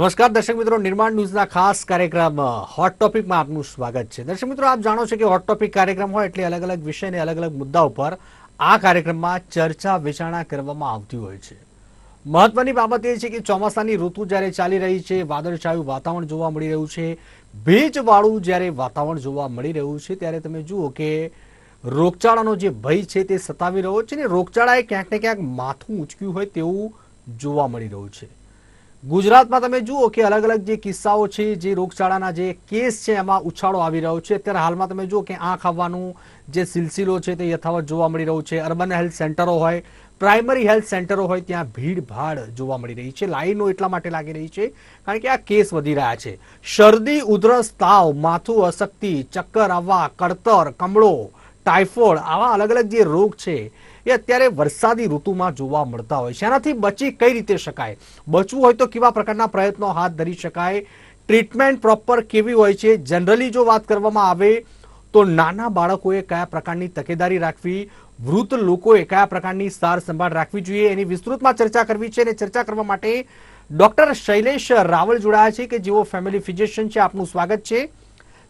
નમસ્કાર, દર્શક મિત્રો. નિર્માણ ન્યૂઝના ખાસ કાર્યક્રમ હોટ ટોપિકમાં આપનું સ્વાગત છે. દર્શક મિત્રો, આપ જાણો છો કે હોટ ટોપિક કાર્યક્રમ હોય એટલે અલગ અલગ વિષય અને અલગ અલગ મુદ્દા ઉપર આ કાર્યક્રમમાં ચર્ચા વિચારણા કરવામાં આવતી હોય છે. મહત્વની બાબત એ છે કે ચોમાસાની ઋતુ જ્યારે ચાલી રહી છે, વાદળછાયું વાતાવરણ જોવા મળી રહ્યું છે, ભેજવાળું જ્યારે વાતાવરણ જોવા મળી રહ્યું છે, ત્યારે તમે જુઓ કે રોગચાળાનો જે ભય છે તે સતાવી રહ્યો છે ને રોગચાળાએ ક્યાંક ને ક્યાંક માથું ઉચક્યું હોય તેવું જોવા મળી રહ્યું છે. ગુજરાતમાં તમે જુઓ કે અલગ અલગ જે કિસ્સાઓ છે, જે રોગચાળાના જે કેસ છે, એમાં ઉછાળો આવી રહ્યો છે. અત્યારે હાલમાં તમે જુઓ કે આંખ આવવાનું જે સિલસિલો છે તે યથાવત જોવા મળી રહ્યું છે. અર્બન હેલ્થ સેન્ટરો હોય, પ્રાઇમરી હેલ્થ સેન્ટરો હોય, ત્યાં ભીડભાડ જોવા મળી રહી છે. લાઈનો એટલા માટે લાગી રહી છે કારણ કે આ કેસ વધી રહ્યા છે. શરદી, ઉધરસ, તાવ, માથું અશક્તિ, ચક્કર આવવા કળતર કમળો ટાઇફોઇડ આવા અલગ અલગ જે રોગ છે એ અત્યારે વરસાદી ઋતુમાં જોવા મળતા હોય છે. એનાથી બચી કઈ રીતે શકાય? બચવું હોય તો કેવા પ્રકારના પ્રયત્નો હાથ ધરી શકાય? ટ્રીટમેન્ટ પ્રોપર કેવી હોય છે? જનરલી જો વાત કરવામાં આવે તો નાના બાળકોએ કયા પ્રકારની તકેદારી રાખવી? વૃદ્ધ લોકોએ કયા પ્રકારની સાર સંભાળ રાખવી જોઈએ? એની વિસ્તૃતમાં ચર્ચા કરવી છે અને ચર્ચા કરવા માટે ડોક્ટર શૈલેષ રાવલ જોડાયા છે કે જેઓ ફેમિલી ફિઝિશિયન છે. આપનું સ્વાગત છે.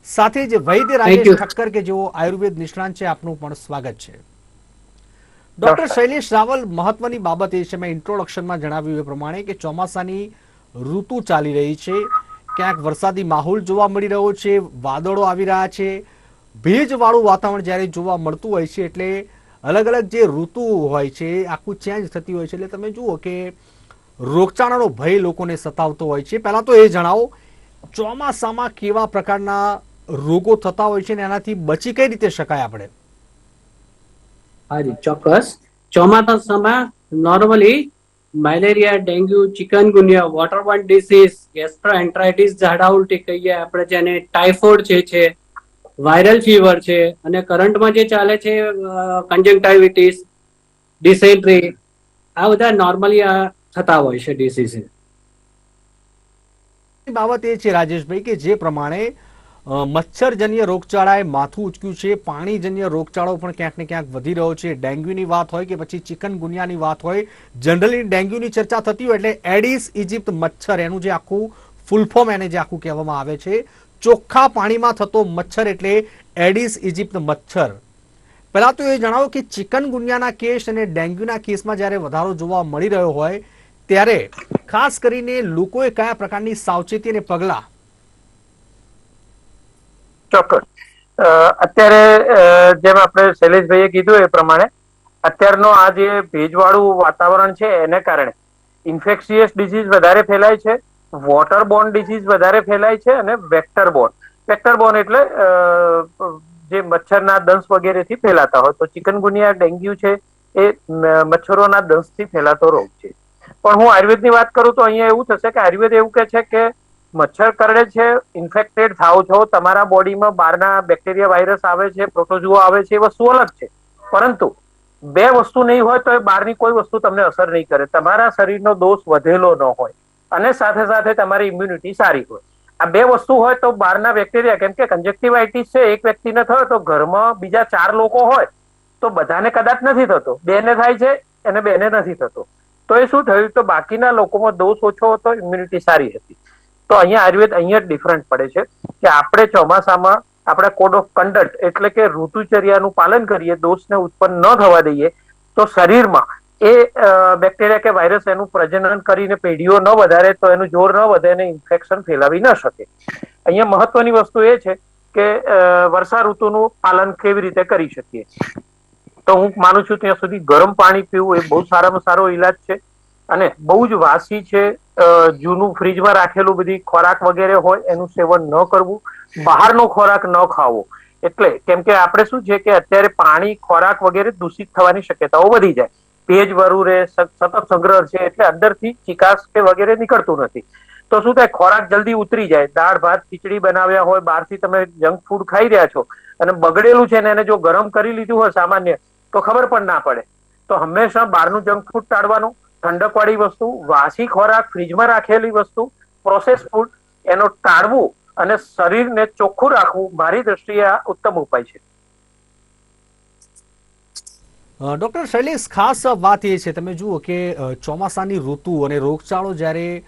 સાથે જ વૈદ્ય રાજેશ. ઠક્કર કે જેઓ આયુર્વેદ નિષ્ણાંત છે. આપનું પણ સ્વાગત છે. ડોક્ટર શૈલેષ રાવલ મહત્વની બાબત એ છે. મેં ઇન્ટ્રોડક્શનમાં જણાવ્યું એ પ્રમાણે કે ચોમાસાની ઋતુ ચાલી રહી છે. ક્યાંક વરસાદી માહોલ જોવા મળી રહ્યો છે. વાદળો આવી રહ્યા છે. ભેજવાળું વાતાવરણ જ્યારે જોવા મળતું હોય છે એટલે અલગ અલગ જે ઋતુ હોય છે આખું ચેન્જ થતી હોય છે. એટલે તમે જુઓ કે રોગચાળાનો ભય લોકોને સતાવતો હોય છે. પહેલાં તો એ જણાવો, ચોમાસામાં કેવા પ્રકારના રોગો થતા હોય છે ને એનાથી બચી કઈ રીતે શકાય આપણે? હાજી, ચોક્કસ. ચોમાસામાં normally malaria dengue chikungunya waterborne diseases gastroenteritis ઝાડા ઉલટી કહીએ આપણે જેને ટાઇફોઇડ જે છે વાયરલ ફીવર છે અને કરંટમાં જે ચાલે છે કન્જંક્ટાઇવિટીસ ડિસેન્ટ્રી આ બધા નોર્મલી આ થતા હોય છે ડિસીઝ બાબત એ છે રાજેશભાઈ કે જે પ્રમાણે મચ્છરજન્ય રોગચાળાએ માથું ઉચક્યું છે. પાણીજન્ય રોગચાળો પણ ક્યાંક ને ક્યાંક વધી રહ્યો છે. ડેન્ગ્યુની વાત હોય કે પછી ચિકનગુનિયાની વાત હોય, જનરલી ડેન્ગ્યુની ચર્ચા થતી હોય એટલે એડિસ ઇજિપ્ત મચ્છર, એનું જે આખું ફૂલ ફોર્મ એને જે આખું કહેવામાં આવે છે. ચોખ્ખા પાણીમાં થતો મચ્છર એટલે એડિસ ઇજિપ્ત મચ્છર. પહેલાં તો એ જણાવો કે ચિકનગુનિયાના કેસ અને ડેન્ગ્યુના કેસમાં જ્યારે વધારો જોવા મળી રહ્યો હોય, ત્યારે ખાસ કરીને લોકોએ કયા પ્રકારની સાવચેતી અને પગલાં ચોક્કસ. અત્યારે જેમ આપણે શૈલેષભાઈએ કીધું એ પ્રમાણે, અત્યારનો આ જે ભેજવાળું વાતાવરણ છે એને કારણે ઇન્ફેક્શિયસ ડિસીઝ વધારે ફેલાય છે વોટર બોર્ન ડિસીઝ વધારે ફેલાય છે અને વેક્ટર બોર્ન વેક્ટર બોર્ન એટલે જે મચ્છરના દંશ વગેરેથી ફેલાતા હોય. તો ચિકનગુનિયા, ડેન્ગ્યુ છે, એ મચ્છરોના દંશથી ફેલાતો રોગ છે. પણ હું આયુર્વેદની વાત કરું તો અહીંયા એવું થશે કે આયુર્વેદ એવું કહે છે કે મચ્છર કરડે છે ઇન્ફેક્ટેડ થાવ છો, તમારા બોડીમાં બહારના બેક્ટેરિયા વાયરસ આવે છે પ્રોટોઝુઓ આવે છે, એ વસ્તુ અલગ છે. પરંતુ બે વસ્તુ નહીં હોય તો એ બહારની કોઈ વસ્તુ તમને અસર નહીં કરે. તમારા શરીરનો દોષ વધેલો ન હોય અને સાથે સાથે તમારી ઇમ્યુનિટી સારી હોય. આ બે વસ્તુ હોય તો બહારના બેક્ટેરિયા કેમ કે કંજક્ટિવાઇટીસ છે, એક વ્યક્તિને થયો તો ઘરમાં બીજા ચાર લોકો હોય તો બધાને કદાચ નથી થતો. બેને થાય છે અને બેને નથી થતો. તો એ શું થયું? તો બાકીના લોકોમાં દોષ ઓછો હતો ઇમ્યુનિટી સારી હતી. તો અહીંયા આયુર્વેદ અહીંયા ડિફરન્ટ પડે છે કે આપણે ચોમાસામાં આપણે કોડ ઓફ કન્ડક્ટ એટલે કે ઋતુચર્યાનું પાલન કરીએ, દોષને ઉત્પન્ન ન થવા દઈએ, તો શરીરમાં એ બેક્ટેરિયા કે વાયરસ એનું પ્રજનન કરીને પેઢીઓ ન વધારે તો એનું જોર ન વધે અને ઇન્ફેક્શન ફેલાવી ન શકે. અહીંયા મહત્વની વસ્તુ એ છે કે વર્ષા ઋતુનું પાલન કેવી રીતે કરી શકીએ. તો હું માનું છું ત્યાં સુધી ગરમ પાણી પીવું એ બહુ સારામાં સારો ઈલાજ છે અને બહુ જ વાસી છે જૂનું ફ્રીજમાં રાખેલું બધી ખોરાક વગેરે હોય, એનું સેવન ન કરવું, બહારનો ખોરાક ન ખાવો. એટલે કેમ કે આપણે શું છે કે અત્યારે પાણી, ખોરાક વગેરે દૂષિત થવાની શક્યતાઓ વધી જાય. ભેજ વરું રહે સતત સંગ્રહ છે એટલે અંદરથી ચિકાસ કે વગેરે નીકળતું નથી. તો શું થાય, ખોરાક જલ્દી ઉતરી જાય. દાળ, ભાત, ખીચડી બનાવ્યા હોય, બહારથી તમે જંક ફૂડ ખાઈ રહ્યા છો અને બગડેલું છે ને એને જો ગરમ કરી લીધું હોય સામાન્ય, તો ખબર પણ ના પડે. તો હંમેશા બહારનું જંક ફૂડ ટાળવાનું ઠંડકવાળી વસ્તુ, વાસી ખોરાક, ફ્રીજમાં રાખેલી વસ્તુ પ્રોસેસ ફૂડ એનો ટાળવું અને શરીરને ચોખ્ખું રાખવું, મારી દ્રષ્ટિએ આ ઉત્તમ ઉપાય છે. ડોક્ટર શૈલેષ, ખાસ વાત એ છે, તમે જુઓ કે ચોમાસાની ઋતુ અને રોગચાળો જ્યારે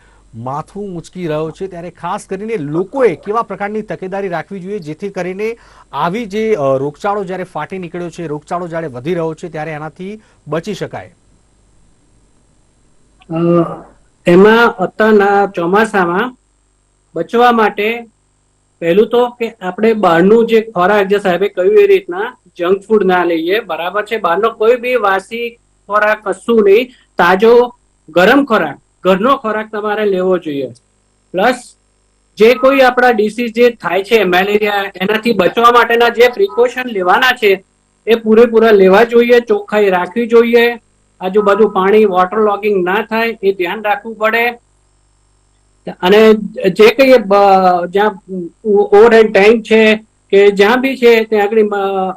માથું ઉંચકી રહ્યો છે, ત્યારે ખાસ કરીને લોકોએ કેવા પ્રકારની તકેદારી રાખવી જોઈએ, જેથી કરીને આવી જે રોગચાળો જ્યારે ફાટી નીકળ્યો છે, રોગચાળો જ્યારે વધી રહ્યો છે, ત્યારે એનાથી બચી શકાય. એમાં અત્યારના ચોમાસામાં બચવા માટે પહેલું તો કે આપણે બહારનું જે ખોરાક જે સાહેબે કહ્યું એ રીતના જંક ફૂડ ના લઈએ, બરાબર છે? બહારનો કોઈ બી વાસી ખોરાક, કશું નહીં, તાજો ગરમ ખોરાક, ઘરનો ખોરાક તમારે લેવો જોઈએ. પ્લસ જે કોઈ આપણા ડિસીઝ જે થાય છે, મેલેરિયા, એનાથી બચવા માટેના જે પ્રિકોશન લેવાના છે, એ પૂરેપૂરા લેવા જોઈએ, ચોખ્ખાઈ રાખવી જોઈએ. આજુબાજુ પાણી વોટર લોગિંગ ના થાય, એ ધ્યાન રાખવું પડે. અને જે કઈ જ્યાં ઓવર એન્ડ ટેન્ક છે, કે જ્યાં બી છે, ત્યાં આગળ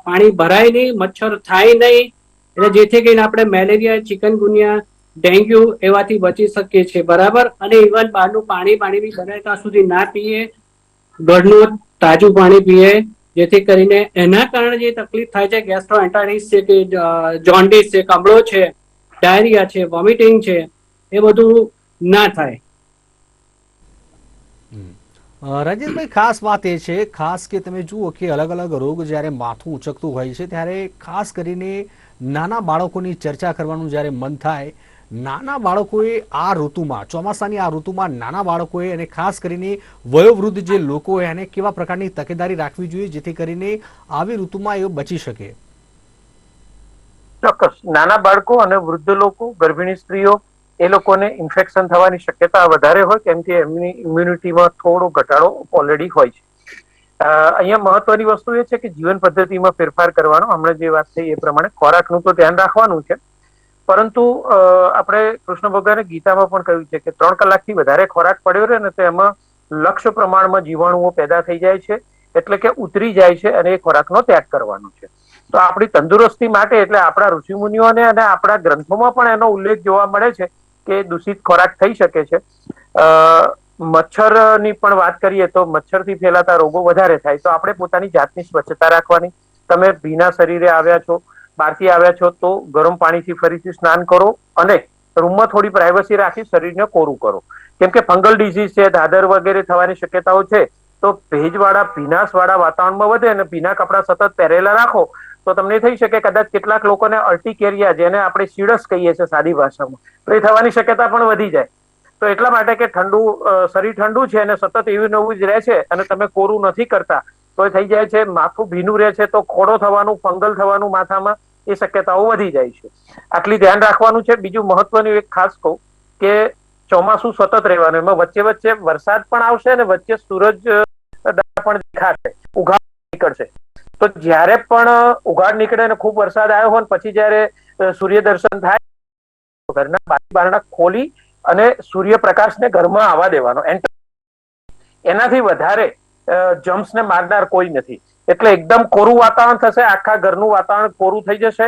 પાણી ભરાય નહીં, મચ્છર થાય નહીં. એટલે જેથી કરીને આપણે મેલેરિયા, ચિકનગુનિયા, ડેન્ગ્યુ એવાથી બચી શકીએ છીએ, બરાબર? અને ઇવન બહારનું પાણી પાણી બી બને ત્યાં સુધી ના પીએ. ઘરનું તાજું પાણી પીએ. જેથી કરીને એના કારણે જે તકલીફ થાય છે ગેસ્ટ્રોએન્ટાઇટિસ છે કે જોન્ડિસ છે, કમળો છે ડાયરિયા છે, વોમિટિંગ છે, એ બધું ના થાય. રાજેશભાઈ, ખાસ વાત એ છે, ખાસ કે તમે જુઓ કે અલગ અલગ રોગ જ્યારે માથું ઉચકતું હોય છે, ત્યારે ખાસ કરીને નાના બાળકોની ચર્ચા કરવાનું જ્યારે મન થાય, નાના બાળકોએ આ ઋતુમાં, ચોમાસાની આ ઋતુમાં નાના બાળકોએ અને ખાસ કરીને વયોવૃદ્ધ જે લોકો એને કેવા પ્રકારની તકેદારી રાખવી જોઈએ જેથી કરીને આવી ઋતુમાં એ બચી શકે. ચોક્કસ. નાના બાળકો અને વૃદ્ધ લોકો, ગર્ભિણી સ્ત્રીઓ, એ લોકોને ઇન્ફેક્શન થવાની શક્યતા વધારે હોય કેમ કે એમની ઇમ્યુનિટીમાં થોડો ઘટાડો ઓલરેડી હોય છે. અહીંયા મહત્વની વસ્તુ એ છે કે જીવન પદ્ધતિમાં ફેરફાર કરવાનો, હમણાં જે વાત થઈ એ પ્રમાણે ખોરાકનું તો ધ્યાન રાખવાનું છે. પરંતુ આપણે કૃષ્ણ ભગવાને ગીતામાં પણ કહ્યું છે કે ત્રણ કલાકથી વધારે ખોરાક પડ્યો રહે ને તો એમાં લક્ષ્ય પ્રમાણમાં જીવાણુઓ પેદા થઈ જાય છે. એટલે કે ઉતરી જાય છે અને એ ખોરાકનો ત્યાગ કરવાનો છે. તો આપણી તંદુરસ્તી માટે એટલે આપણા ઋષિમુનિઓને અને આપણા ગ્રંથોમાં પણ એનો ઉલ્લેખ જોવા મળે છે કે દૂષિત ખોરાક થઈ શકે છે. મચ્છરની પણ વાત કરીએ તો મચ્છરથી ફેલાતા રોગો વધારે થાય. તો આપણે પોતાની જાતની સ્વચ્છતા રાખવાની. તમે ભીના શરીરે આવ્યા છો, બહારથી આવ્યા છો, તો ગરમ પાણીથી ફરીથી સ્નાન કરો અને રૂમમાં થોડી પ્રાઇવસી રાખી શરીરને કોરું કરો. કેમ કે ફંગલ ડિઝીઝ છે, દાદર વગેરે થવાની શક્યતાઓ છે, તો ભેજવાળા, ભીનાશવાળા વાતાવરણમાં વધે અને ભીના કપડાં સતત પહેરેલા રાખો તો તમને થઈ શકે કદાચ કેટલાક લોકોને અલ્ટીકેરિયા જેને આપણે શીડસ કહીએ છીએ સાદી ભાષામાં, તો એ થવાની શક્યતા પણ વધી જાય. તો એટલા માટે કે ઠંડુ શરીર ઠંડુ છે અને સતત એવું નવું જ રહે છે અને તમે કોરું નથી કરતા, તો એ થઈ જાય છે માથું ભીનું રહે છે તો ખોડો થવાનું, ફંગલ થવાનું માથામાં એ શક્યતાઓ વધી જાય છે. આટલી ધ્યાન રાખવાનું છે. બીજું મહત્વનું એક ખાસ કહું કે ચોમાસું સતત રહેવાનું, એમાં વચ્ચે વચ્ચે વરસાદ પણ આવશે અને વચ્ચે સૂરજ પણ દેખાશે, ઉઘાડ નીકળશે. તો જ્યારે પણ ઉઘાડ નીકળે અને ખૂબ વરસાદ આવ્યો હોય પછી જ્યારે સૂર્ય દર્શન થાય, ઘરના બારી બારણા ખોલી અને સૂર્યપ્રકાશને ઘરમાં આવવા દેવાનો. એનાથી વધારે જમ્સ ને મારનાર કોઈ નથી. એટલે એકદમ કોરું વાતાવરણ થશે, આખા ઘરનું વાતાવરણ કોરું થઈ જશે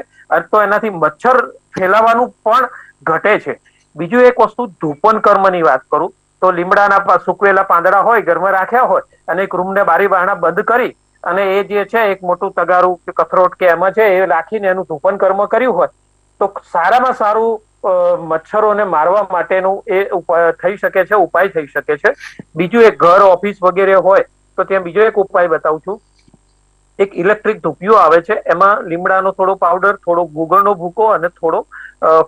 તો એનાથી મચ્છર ફેલાવાનું પણ ઘટે છે. બીજું એક વસ્તુ, ધૂપન કર્મની વાત કરું. તો લીમડાના સૂકવેલા પાંદડા હોય, ઘરમાં રાખ્યા હોય અને એક રૂમને બારી બારણા બંધ કરી અને એ જે છે, એક મોટું તગારું કે કથરોટ કે એમાં છે, એ રાખીને એનું ધૂપન કર્મ કર્યું હોય, તો સારામાં સારું મચ્છરોને મારવા માટેનું એ થઈ શકે છે, ઉપાય થઈ શકે છે. બીજું એક ઘર, ઓફિસ વગેરે હોય, તો ત્યાં બીજો એક ઉપાય બતાવું છું. એક ઇલેક્ટ્રિક ધૂપિયો આવે છે, એમાં લીમડાનો થોડો પાવડર, થોડો ગુગળનો ભૂકો અને થોડો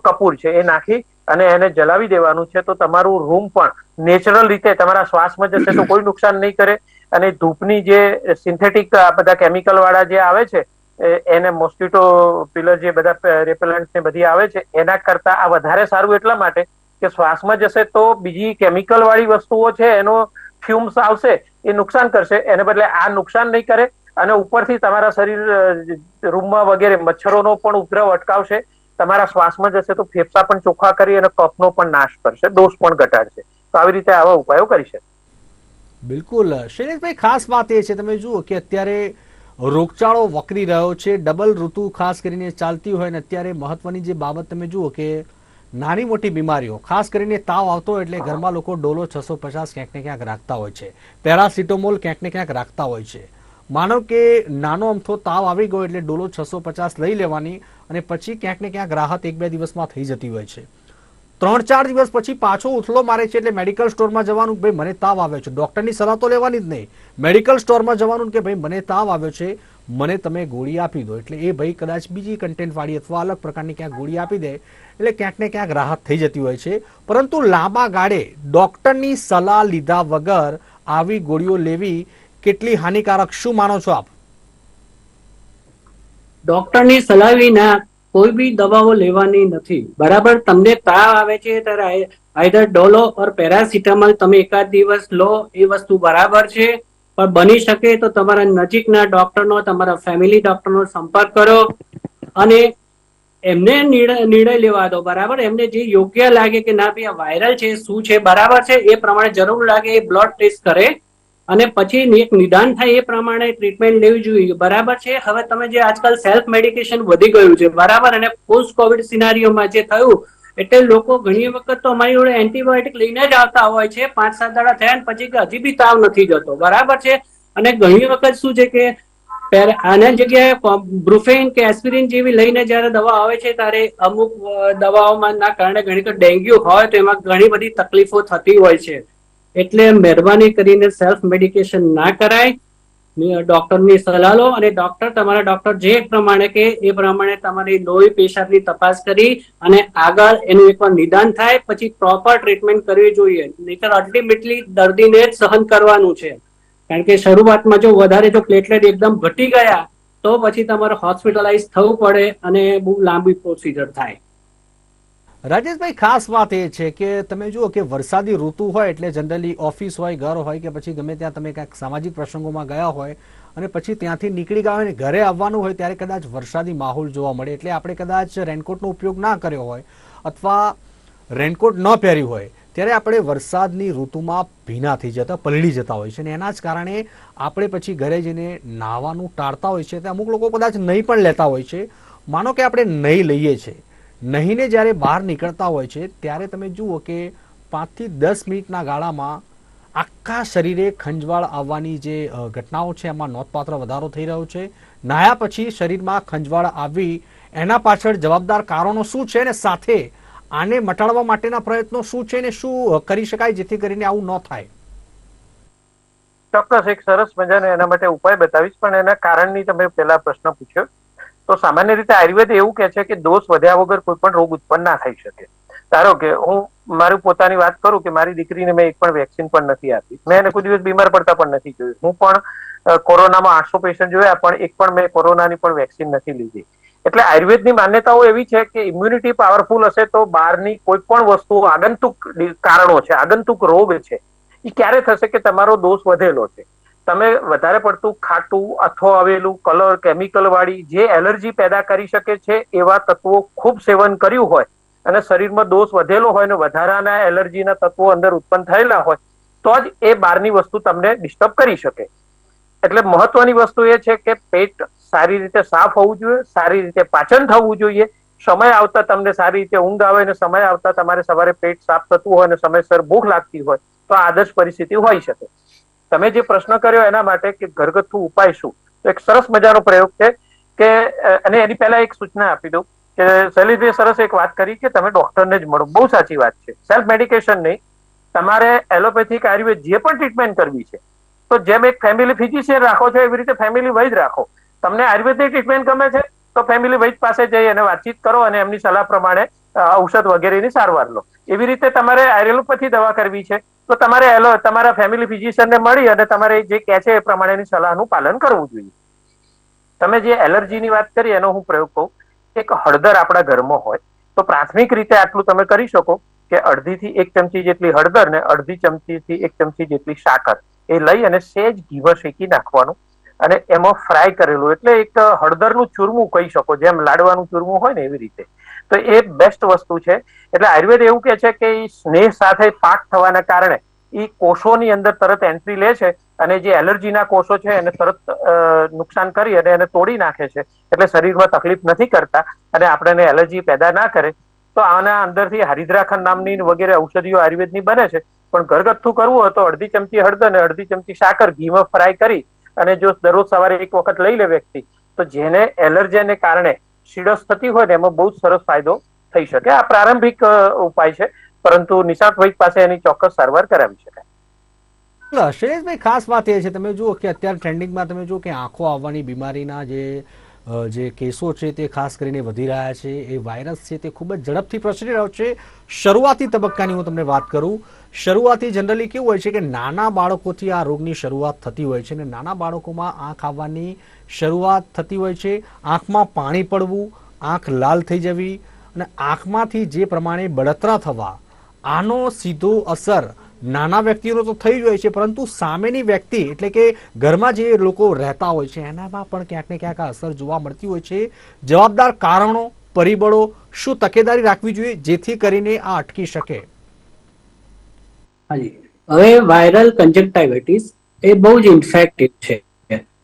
કપૂર છે, એ નાખી અને એને જલાવી દેવાનું છે, તો તમારું રૂમ પણ નેચરલ રીતે તમારા શ્વાસમાં જશે તો કોઈ નુકસાન નહીં કરે. અને ધૂપની જે સિન્થેટિક આ બધા કેમિકલ વાળા જે આવે છે એને મોસ્કિટો પિલર જે બધા રેપેલન્ટ ને બધી આવે છે, એના કરતા આ વધારે સારું એટલા માટે કે શ્વાસમાં જશે તો બીજી કેમિકલ વાળી વસ્તુઓ છે, એનો ફ્યુમ્સ આવશે, એ નુકસાન કરશે. એને બદલે આ નુકસાન નહીં કરે અને ઉપરથી તમારા શરીર રૂમમાં વગેરે મચ્છરોનો પણ ઉપદ્રવ અટકાવશે. તમારા શ્વાસમાં જશે તો ફેફસા પણ ચોખ્ખા કરી અને કફનો પણ નાશ કરશે, દોષ પણ ઘટાડશે. તો આવી રીતે આવા ઉપાયો કરી શકે બિલકુલ. શૈલેષભાઈ ખાસ વાત એ છે તમે જુઓ કે અત્યારે રોગચાળો વકરી રહ્યો છે ડબલ ઋતુ ખાસ કરીને ચાલતી હોય ને અત્યારે મહત્વની જે બાબત તમે જુઓ કે નાની મોટી બીમારીઓ ખાસ કરીને તાવ આવતો હોય એટલે ઘરમાં લોકો ડોલો છસો પચાસ ક્યાંક ને ક્યાંક રાખતા હોય છે. પેરાસિટોમોલ ક્યાંક ને ક્યાંક રાખતા હોય છે. માનો કે નાનો અમથો તાવ આવી ગયો એટલે ડોલો છસો પચાસ લઈ લેવાની અને પછી ક્યાંક ને ક્યાંક રાહત એક બે દિવસમાં થઈ જતી હોય છે. ત્રણ ચાર દિવસ પછી પાછો ઉથલો મારે છે એટલે મેડિકલ સ્ટોરમાં જવાનું ભાઈ મને તાવ આવ્યો છે. ડોક્ટરની સલાહ તો લેવાની જ નહીં. મેડિકલ સ્ટોરમાં જવાનું કે ભાઈ મને તાવ આવ્યો છે, મને તમે ગોળી આપી દો. એટલે એ ભાઈ કદાચ બીજી કન્ટેન્ટ વાળી અથવા અલગ પ્રકારની ક્યાંક ગોળી આપી દે, એટલે ક્યાંક ને ક્યાંક રાહત થઈ જતી હોય છે. પરંતુ લાંબા ગાળે ડોક્ટરની સલાહ લીધા વગર આવી ગોળીઓ લેવી કેટલી હાનિકારક? શું માનો છો આપ? ડોક્ટરની સલાહ વિના કોઈ બી દવાઓ લેવાની નથી. બરાબર? તમને તાવ આવે છે ત્યારે આઈધર ડોલો ઓર પેરાસિટામોલ તમે એકાદ દિવસ લો, એ વસ્તુ બરાબર છે. પણ બની શકે તો તમારા નજીકના ડોક્ટરનો, તમારા ફેમિલી ડોક્ટરનો સંપર્ક કરો અને એમને નિર્ણય લેવા દો. બરાબર? એમને જે યોગ્ય લાગે કે ના ભાઈ આ વાયરલ છે, શું છે, બરાબર છે, એ પ્રમાણે જરૂર લાગે એ બ્લડ ટેસ્ટ કરે. અને પછી એક નિદાન થાય એ પ્રમાણે ટ્રીટમેન્ટ લેવી જોઈએ. બરાબર છે? હવે તમે જે આજકાલ સેલ્ફ મેડિકેશન વધી ગયું છે, બરાબર? અને પોસ્ટ કોવિડ સિનારીઓમાં જે થયું, એટલે લોકો ઘણી વખત તો અમારી જોડે એન્ટીબાયોટિક લઈને જ આવતા હોય છે, પાંચ સાત દાડા થયા ને પછી હજી બી તાવ નથી જતો. બરાબર છે? અને ઘણી વખત શું છે કે આના જગ્યાએ બ્રુફેન કે એસ્પિરિન જેવી લઈને જ્યારે દવા આવે છે, ત્યારે અમુક દવાઓમાં ના કારણે ઘણી વખત ડેન્ગ્યુ હોય તો એમાં ઘણી બધી તકલીફો થતી હોય છે. એટલે મહેરબાની કરીને સેલ્ફ મેડિકેશન ના કરાય. ડોક્ટરની સલાહ લો અને ડોક્ટર તમારા ડોક્ટર જે પ્રમાણે કે એ પ્રમાણે તમારી લોહી પ્રેશરની તપાસ કરી અને આગળ એનું એકવાર નિદાન થાય, પછી પ્રોપર ટ્રીટમેન્ટ કરવી જોઈએ. નહીતર અલ્ટિમેટલી દર્દીને જ સહન કરવાનું છે. કારણ કે શરૂઆતમાં જો વધારે જો પ્લેટલેટ એકદમ ઘટી ગયા, તો પછી તમારે હોસ્પિટલાઇઝ થવું પડે અને બહુ લાંબી પ્રોસિજર થાય. રાજેશભાઈ, ખાસ વાત એ છે કે તમે જુઓ કે વરસાદી ઋતુ હોય એટલે જનરલી ઓફિસ હોય, ઘર હોય કે પછી ગમે ત્યાં તમે ક્યાંક સામાજિક પ્રસંગોમાં ગયા હોય અને પછી ત્યાંથી નીકળી ગયા હોય અને ઘરે આવવાનું હોય ત્યારે કદાચ વરસાદી માહોલ જોવા મળે. એટલે આપણે કદાચ રેનકોટનો ઉપયોગ ના કર્યો હોય અથવા રેનકોટ ન પહેર્યું હોય ત્યારે આપણે વરસાદની ઋતુમાં ભીના થઈ જતા, પલળી જતા હોય છે અને એના જ કારણે આપણે પછી ઘરે જઈને નાહવાનું ટાળતા હોય છે. તે અમુક લોકો કદાચ નહીં પણ લેતા હોય છે. માનો કે આપણે નહીં લઈએ છીએ નહીંને જ્યારે બહાર નીકળતા હોય છે, ત્યારે તમે જુઓ કે પાંચથી દસ મિનિટના ગાળામાં આખા શરીરે ખંજવાળ આવવાની જે ઘટનાઓ છે, એમાં નોંધપાત્ર વધારો થઈ રહ્યો છે. નાહ્યા પછી શરીરમાં ખંજવાળ આવી, એના પાછળ જવાબદાર કારણો શું છે અને સાથે આને મટાડવા માટેના પ્રયત્નો શું છે ને શું કરી શકાય જેથી કરીને આવું ન થાય? ચોક્કસ, એક સરસ મજાનો એના માટે ઉપાય બતાવીશ, પણ એના કારણની તમે પહેલા પ્રશ્ન પૂછ્યો. તો સામાન્ય રીતે આયુર્વેદ એવું કહે છે કે દોષ વધ્યા વગર કોઈ પણ રોગ ઉત્પન્ન ના થઈ શકે. ધારો કે હું મારી પોતાની વાત કરું કે મારી દીકરીને મેં એક પણ વેક્સિન પણ નથી આપી. મેં એને કોઈ દિવસ બીમાર પડતા પણ નથી જોયું. હું પણ કોરોનામાં આઠસો પેશન્ટ જોયા, પણ એક પણ મેં કોરોનાની પણ વેક્સિન નથી લીધી. એટલે આયુર્વેદની માન્યતાઓ એવી છે કે ઇમ્યુનિટી પાવરફુલ હશે તો બહારની કોઈ પણ વસ્તુ, આગંતુક કારણો છે, આગંતુક રોગ છે એ ક્યારે થશે કે તમારો દોષ વધેલો છે? તમે વધારે પડતું ખાટું અથવા આવેલું કલર કેમિકલ વાળી જે એલર્જી પેદા કરી શકે છે, એવા તત્વો ખૂબ સેવન કર્યું હોય અને શરીરમાં દોષ વધેલો હોય અને વધારાના એલર્જીના તત્વો અંદર ઉત્પન્ન થયેલા હોય, તો જ એ બહારની વસ્તુ તમને ડિસ્ટર્બ કરી શકે. એટલે મહત્વની વસ્તુ એ છે કે પેટ સારી રીતે સાફ હોવું જોઈએ, સારી રીતે પાચન થવું જોઈએ. સમય આવતા તમને સારી રીતે ઊંઘ આવે અને સમય આવતા તમારે સવારે પેટ સાફ થતું હોય અને સમયસર ભૂખ લાગતી હોય, તો આદર્શ પરિસ્થિતિ હોઈ શકે. તમે જે પ્રશ્ન કર્યો એના માટે કે ઘરગથ્થુ ઉપાય શું? તો એક સરસ મજાનો પ્રયોગ છે કે અને એની પહેલા એક સૂચના આપી દઉં કે શૈલીભાઈ સરસ એક વાત કરી કે તમે ડોક્ટરને જ મળો. બહુ સાચી વાત છે. સેલ્ફ મેડિકેશન નહીં. તમારે એલોપેથિક, આયુર્વેદ જે પણ ટ્રીટમેન્ટ કરવી છે, તો જેમ એક ફેમિલી ફિઝિશિયન રાખો છો, એવી રીતે ફેમિલી વૈદ રાખો. તમને આયુર્વેદિક ટ્રીટમેન્ટ ગમે છે, તો ફેમિલી વૈદ પાસે જઈ અને વાતચીત કરો અને એમની સલાહ પ્રમાણે ઔષધ વગેરેની સારવાર લો એવી રીતે તમારે એલોપેથી દવા કરવી છે. તો તમારે એલો, તમારા ફેમિલી ફિઝિશિયનને મળી અને તમારે જે કહે છે એ પ્રમાણેની સલાહનું પાલન કરવું જોઈએ. તમે જે એલર્જીની વાત કરી એનો હું પ્રયોગ કહું. એક હળદર આપણા ઘરમાં હોય, તો પ્રાથમિક રીતે આટલું તમે કરી શકો કે અડધીથી એક ચમચી જેટલી હળદર ને અડધી ચમચીથી એક ચમચી જેટલી સાકર એ લઈ અને સેજ ઘીમાં શેકી નાખવાનું અને એમાં ફ્રાય કરેલું. એટલે એક હળદરનું ચૂરમું કહી શકો, જેમ લાડવાનું ચૂરમું હોય ને એવી રીતે. તો એ બેસ્ટ વસ્તુ છે. એટલે આયુર્વેદ એવું કે છે કે એ સ્નેહ સાથે પાક થવાના કારણે એ કોષોની અંદર તરત એન્ટ્રી લે છે અને જે એલર્જીના કોષો છે એને તરત નુકસાન કરી અને એને તોડી નાખે છે. એટલે શરીરમાં તકલીફ નથી કરતા અને આપણને એલર્જી પેદા ના કરે. તો આના અંદરથી હરિદ્રાખંડ નામની વગેરે ઔષધિઓ આયુર્વેદની બને છે. પણ ઘરગથ્થું કરવું હોય તો અડધી ચમચી હળદર અને અડધી ચમચી સાકર ઘીમાં ફ્રાય કરી અને જો દરરોજ સવારે એક વખત લઈ લે વ્યક્તિ, તો જેને એલર્જીને કારણે શીડસ થતી હોય ને એમાં બહુ જ સરસ ફાયદો થઈ શકે. આ પ્રારંભિક ઉપાય છે, પરંતુ નિષ્ણાત વૈદ પાસે એની ચોક્કસ સારવાર કરાવી શકાય. શૈલેષભાઈ ખાસ વાત એ છે, તમે જુઓ કે અત્યારે ટ્રેન્ડિંગમાં તમે જુઓ કે આંખો આવવાની બીમારીના જે જે કેસો છે તે ખાસ કરીને વધી રહ્યા છે, એ વાયરસ છે તે ખૂબ જ ઝડપથી પ્રસરી રહ્યો છે. શરૂઆતી તબક્કાની હું તમને વાત કરું શરૂઆતી જનરલી કેવું હોય છે કે નાના બાળકોથી આ રોગની શરૂઆત થતી હોય છે અને નાના બાળકોમાં આંખ આવવાની શરૂઆત થતી હોય છે. આંખમાં પાણી પડવું, આંખ લાલ થઈ જવી અને આંખમાંથી જે પ્રમાણે બળતરા થવા, આનો સીધો અસર નાના વ્યક્તિનો તો થઈ જ હોય છે, પરંતુ સામેની વ્યક્તિ એટલે કે ઘરમાં જે લોકો રહેતા હોય છે, એનામાં પણ ક્યાંક ને ક્યાંક અસર જોવા મળતી હોય છે. જવાબદાર કારણો, પરિબળો શું તકેદારી રાખવી જોઈએ જેથી કરીને આ અટકી શકે? હવે વાયરલ કન્જેક્ટાઇવિટીસ એ બહુ જ ઇન્ફેક્ટિવ છે.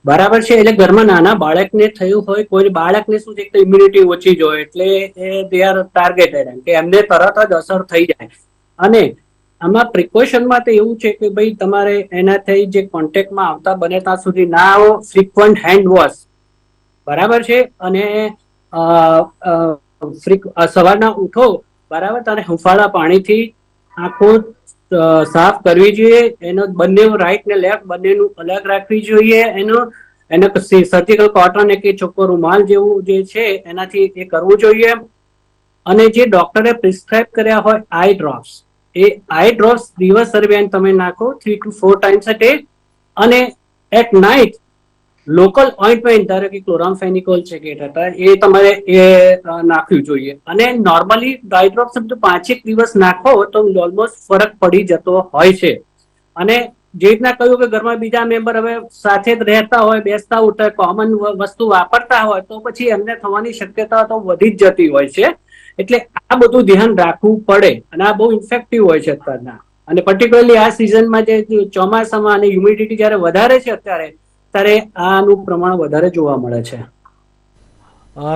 બરાબર છે? એટલે ઘરમાં નાના બાળકને થયું હોય, કોઈ બાળકને શું છે ઇમ્યુનિટી ઓછી જ હોય, એટલે એ દે આર ટાર્ગેટેડ કે એમને તરત જ અસર થઈ જાય. અને આમાં પ્રિકોશનમાં તો એવું છે કે ભાઈ તમારે એનાથી જે કોન્ટેક્ટમાં આવતા બને ત્યાં સુધી ના આવો ફ્રિકવન્ટ હેન્ડ વોશ બરાબર છે? અને સવારના ઉઠો, બરાબર? તારે હુંફાળા પાણીથી આંખો સાફ કરવી જોઈએ, એનો બંને રાઈટ ને લેફ્ટ બંનેનું અલગ રાખવી જોઈએ, એનો, એને સર્જિકલ કોટન કે ચોખ્ખો રૂમાલ જેવું જે છે, એનાથી એ કરવું જોઈએ. અને જે ડોક્ટરે પ્રિસ્ક્રાઇબ કર્યા હોય આઈ ડ્રોપ્સ એ આઈ ડ્રોપ્સ દિવસ દરમિયાન તમે નાખો three two four times a day અને એટ નાઇટ લોકલ ઓઇન્ટમેન્ટ ધારો કે ક્લોરામફેનિકોલ છે કે હતા એ તમારે એ નાખવું જોઈએ. અને નોર્મલી આઈ શબ્દ પાંચેક દિવસ નાખો તો ઓલમોસ્ટ ફરક પડી જતો હોય છે. અને જે રીતના કહ્યું કે ઘરમાં બીજા મેમ્બર હવે સાથે જ રહેતા હોય, બેસતા ઉઠે કોમન વસ્તુ વાપરતા હોય, તો પછી એમને થવાની શક્યતા તો વધી જ જતી હોય છે. એટલે આ બધું ધ્યાન રાખવું પડે. અને આ બહુ ઇન્ફેક્ટિવ હોય છે અત્યારના. અને પર્ટિક્યુલરલી આ સિઝનમાં જે ચોમાસામાં અને હ્યુમિડિટી જ્યારે વધારે છે અત્યારે ત્યારે આનું પ્રમાણ વધારે જોવા મળે છે.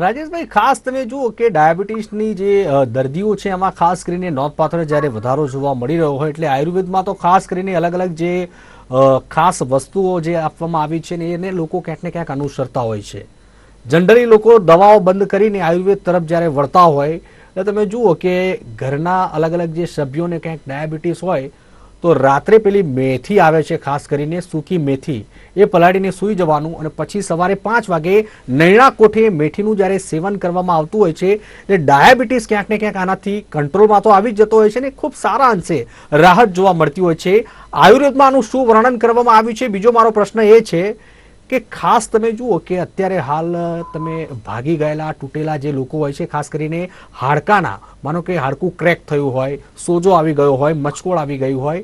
રાજેશભાઈ, ખાસ તમે જુઓ કે ડાયાબિટીસની જે દર્દીઓ છે, એમાં ખાસ કરીને નોંધપાત્ર જ્યારે વધારો જોવા મળી રહ્યો હોય એટલે આયુર્વેદમાં તો ખાસ કરીને અલગ અલગ જે ખાસ વસ્તુઓ જે આપવામાં આવી છે ને એને લોકો ક્યાંક ને ક્યાંક અનુસરતા હોય છે. જનરલી લોકો દવાઓ બંધ કરીને આયુર્વેદ તરફ જ્યારે વળતા હોય, એટલે તમે જુઓ કે ઘરના અલગ અલગ જે સભ્યોને ક્યાંક ડાયાબિટીસ હોય તો રાત્રે પેલી મેથી આવે છે, ખાસ કરીને સૂકી મેથી. એ પલાળીને સૂઈ જવાનું અને પછી સવારે પાંચ વાગે નૈણા કોઠે મેથીનું જ્યારે સેવન કરવામાં આવતું હોય છે એટલે ડાયાબિટીસ ક્યાંક ને ક્યાંક આનાથી કંટ્રોલમાં તો આવી જ જતો હોય છે ને ખૂબ સારા અંશે રાહત જોવા મળતી હોય છે. આયુર્વેદમાં આનું શું વર્ણન કરવામાં આવ્યું છે? બીજો મારો પ્રશ્ન એ છે કે ખાસ તમે જુઓ કે અત્યારે હાલ તમે ભાગી ગયેલા, તૂટેલા જે લોકો હોય છે, ખાસ કરીને હાડકાના, માનો કે હાડકું ક્રેક થયું હોય, સોજો આવી ગયો હોય, મચકોળ આવી ગયું હોય,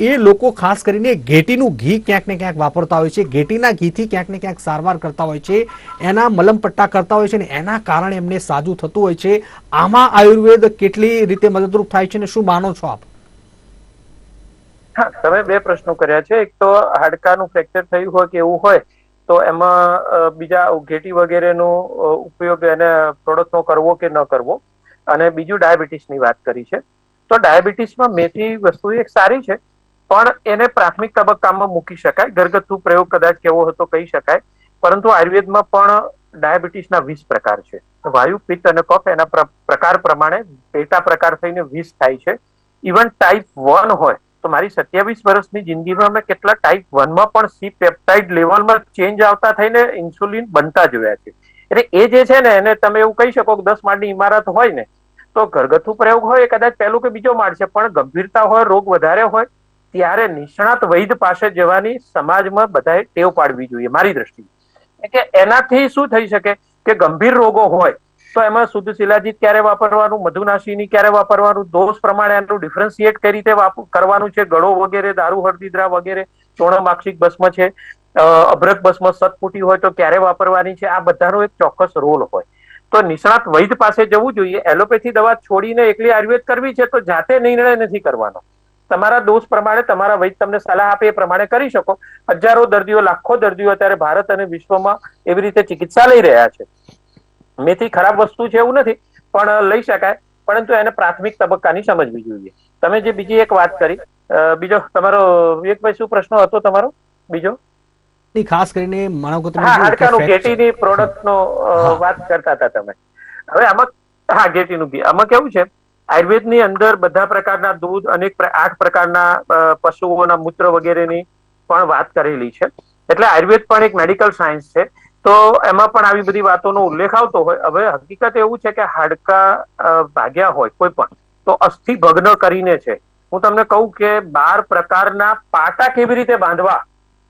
એ લોકો ખાસ કરીને ઘેટીનું ઘી ક્યાંક ને ક્યાંક વાપરતા હોય છે, ઘેટીના ઘીથી ક્યાંક ને ક્યાંક સારવાર કરતા હોય છે, એના મલમપટ્ટા કરતા હોય છે ને એના કારણે એમને સાજું થતું હોય છે. આમાં આયુર્વેદ કેટલી રીતે મદદરૂપ થાય છે ને શું માનો છો આપ? તમે બે પ્રશ્નો કર્યા છે. એક તો હાડકાનું ફ્રેક્ચર થયું હોય કે એવું હોય તો એમાં બીજા ઘેટી વગેરેનો ઉપયોગ એને પ્રોડક્ટનો કરવો કે ન કરવો? અને બીજું ડાયાબિટીસની વાત કરી છે. તો ડાયાબિટીસમાં મેથી વસ્તુ એક સારી છે, પણ એને પ્રાથમિક તબક્કામાં મૂકી શકાય. ઘરગથ્થુ પ્રયોગ કદાચ કેવો હતો કહી શકાય. પરંતુ આયુર્વેદમાં પણ ડાયાબિટીસના વીસ પ્રકાર છે. વાયુ, પિત્ત અને કફ એના પ્ર- પ્રકાર પ્રમાણે પેટા પ્રકાર થઈને વીસ થાય છે. ઇવન ટાઈપ વન હોય તો મારી સત્યાવીસ વર્ષની જિંદગીમાં મેં કેટલા ટાઈપ વનમાં પણ સી પેપ્ટાઇડ લેવલમાં ચેન્જ આવતા થઈને ઇન્સ્યુલિન બનતા જોયા છે. એટલે એ જે છે ને, એને તમે એવું કહી શકો કે દસ માળની ઇમારત હોય ને, તો ઘરગથ્થુ પ્રયોગ હોય કદાચ પહેલું કે બીજો માળ છે, પણ ગંભીરતા હોય, રોગ વધારે હોય, ત્યારે નિષ્ણાત વૈદ પાસે જવાની સમાજમાં બધાએ ટેવ પાડવી જોઈએ, મારી દ્રષ્ટિએ. કે એનાથી શું થઈ શકે કે ગંભીર રોગો હોય તો એમાં શુદ્ધ શિલાજીત ક્યારે વાપરવાનું, મધુનાશીની ક્યારે વાપરવાનું, દોષ પ્રમાણે એનું ડિફરન્શિએટ કઈ રીતે કરવાનું છે, ગળો વગેરે, દારૂ, હળદીદ્રા વગેરે ચોણમાક્ષિક ભસ્મ છે અભ્રક ભસ્મ, સતપુટી હોય તો ક્યારે વાપરવાની છે, આ બધાનો એક ચોક્કસ રોલ હોય. તો નિષ્ણાત વૈદ પાસે જવું જોઈએ, એલોપેથી દવા છોડીને એકલી આયુર્વેદ કરવી છે તો જાતે નિર્ણય નથી કરવાનો. તમારા દોષ પ્રમાણે તમારા વૈદ તમને સલાહ આપે એ પ્રમાણે કરી શકો. હજારો દર્દીઓ, લાખો દર્દીઓ અત્યારે ભારત અને વિશ્વમાં એવી રીતે ચિકિત્સા લઈ રહ્યા છે. મેથી ખરાબ વસ્તુ છે એવું નથી પણ લઈ શકાય. પરંતુ એને પ્રાથમિક તબક્કાની સમજવી જોઈએ. તમે જે બીજી એક વાત કરી બીજો તમારો વિવેકભાઈ શું પ્રશ્ન હતો તમારો? બીજો? ની ખાસ કરીને માનો તમે હાડકાનું ઘેટીની પ્રોડક્ટનો વાત કરતા હતા તમે. હવે આમાં હા ઘેટીનું ઘી. આમાં કેવું છે? આયુર્વેદની અંદર બધા પ્રકારના દૂધ અનેક આઠ પ્રકારના પશુઓના મૂત્ર વગેરેની પણ વાત કરેલી છે. એટલે આયુર્વેદ પણ એક મેડિકલ સાયન્સ છે. તો એમાં પણ આવી બધી વાતોનો ઉલ્લેખ આવતો હોય. હવે હકીકત એવું છે કે હાડકા ભાગ્યા હોય કોઈ પણ, તો અસ્થિ ભગ્ન કરીને છે. હું તમને કહું કે બાર પ્રકારના પાટા કેવી રીતે બાંધવા,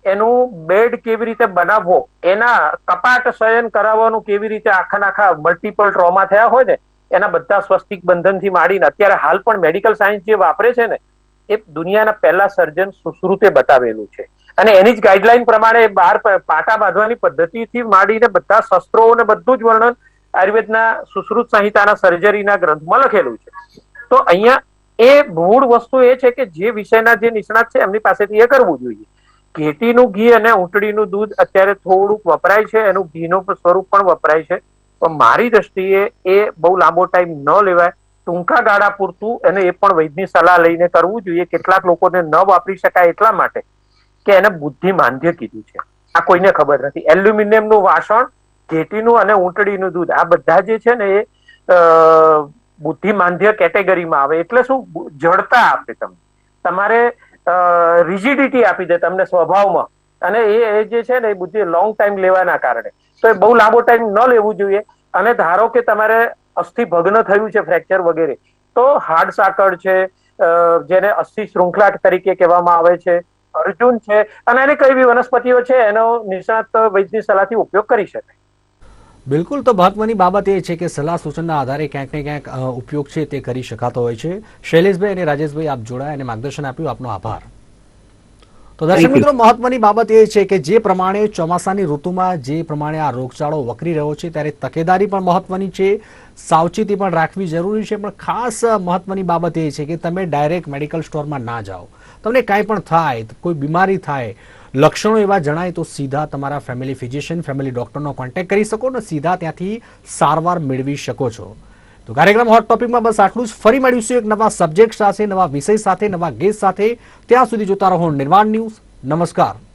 એનું બેડ કેવી રીતે બનાવવો, એના કપાટ શયન કરાવવાનું કેવી રીતે આખા આખા મલ્ટિપલ ટ્રોમા થયા હોય ને, એના બધા સ્વસ્તિક બંધનથી માંડીને, અત્યારે હાલ પણ મેડિકલ સાયન્સ જે વાપરે છે ને, એ દુનિયાના પહેલા સર્જન સુશ્રુતે બતાવેલું છે. અને એની જ ગાઈડલાઈન પ્રમાણે બહાર પાટા બાંધવાની પદ્ધતિથી માંડીને બધા શસ્ત્રો અને બધું જ વર્ણન આયુર્વેદના સુશ્રુત સંહિતાના સર્જરીના ગ્રંથમાં લખેલું છે. તો અહીંયા એ મૂળ વસ્તુ એ છે કે જે વિષયના જે નિષ્ણાત છે એમની પાસેથી એ કરવું જોઈએ. ઘેટીનું ઘી અને ઊંટડીનું દૂધ અત્યારે થોડુંક વપરાય છે, એનું ઘીનું સ્વરૂપ પણ વપરાય છે. પણ મારી દ્રષ્ટિએ એ બહુ લાંબો ટાઈમ ન લેવાય. ટૂંકા ગાળા પૂરતું એને એ પણ વૈદ્યની સલાહ લઈને કરવું જોઈએ. કેટલાક લોકોને ન વાપરી શકાય એટલા માટે કે એને બુદ્ધિ માંદ્ય કીધું છે. આ કોઈને ખબર નથી. એલ્યુમિનિયમનું વાસણ, ઘેટીનું અને ઊંટડીનું દૂધ, આ બધા જે છે ને એ બુદ્ધિ માંદ્ય કેટેગરીમાં આવે. એટલે શું? જડતા આપે તમને. તમારે રિજિડિટી આપી દે તમને સ્વભાવમાં. અને એ જે છે ને એ બુદ્ધિ લોંગ ટાઈમ લેવાના કારણે. તો એ બહુ લાંબો ટાઈમ ન લેવું જોઈએ. અને ધારો કે તમારે અસ્થિ ભગ્ન થયું છે, ફ્રેક્ચર વગેરે, તો હાડ સાકળ છે જેને અસ્થિ શૃંખલા તરીકે કહેવામાં આવે છે. અર્જુન છે અને એની કઈ બી વનસ્પતિઓ છે, એનો નિષ્ણાત વૈદ્યની સલાહથી ઉપયોગ કરી શકાય બિલકુલ, તો મહત્વની બાબત એ છે કે સલાહ સૂચનના આધારે ક્યાંક ને ક્યાંક ઉપયોગ છે તે કરી શકાતો હોય છે. શૈલેષભાઈ અને રાજેશભાઈ, આપ જોડાયા અને માર્ગદર્શન આપ્યું. આપનો આભાર. તો દર્શક મિત્રો મહત્વની બાબત એ છે કે જે પ્રમાણે ચોમાસાની ઋતુમાં જે પ્રમાણે આ રોગચાળો વકરી રહ્યો છે ત્યારે તકેદારી પણ મહત્વની છે. સાવચેતી પણ રાખવી જરૂરી છે. પણ ખાસ મહત્વની બાબત એ છે કે તમે ડાયરેક્ટ મેડિકલ સ્ટોરમાં ના જાઓ. તમને કાંઈ પણ થાય કોઈ બીમારી થાય લક્ષણો એવા જણાય તો સીધા તમારા ફેમિલી ફિઝિશિયન ફેમિલી ડોક્ટરનો કોન્ટેક્ટ કરી શકો અને સીધા ત્યાંથી સારવાર મેળવી શકો છો. તો કાર્યક્રમ હોટ ટોપિકમાં બસ આટલું જ. ફરી મળ્યું એક નવા સબ્જેક્ટ સાથે, નવા વિષય સાથે, નવા ગેસ્ટ સાથે. ત્યાં સુધી જોતા રહો નિર્માણ ન્યૂઝ. નમસ્કાર.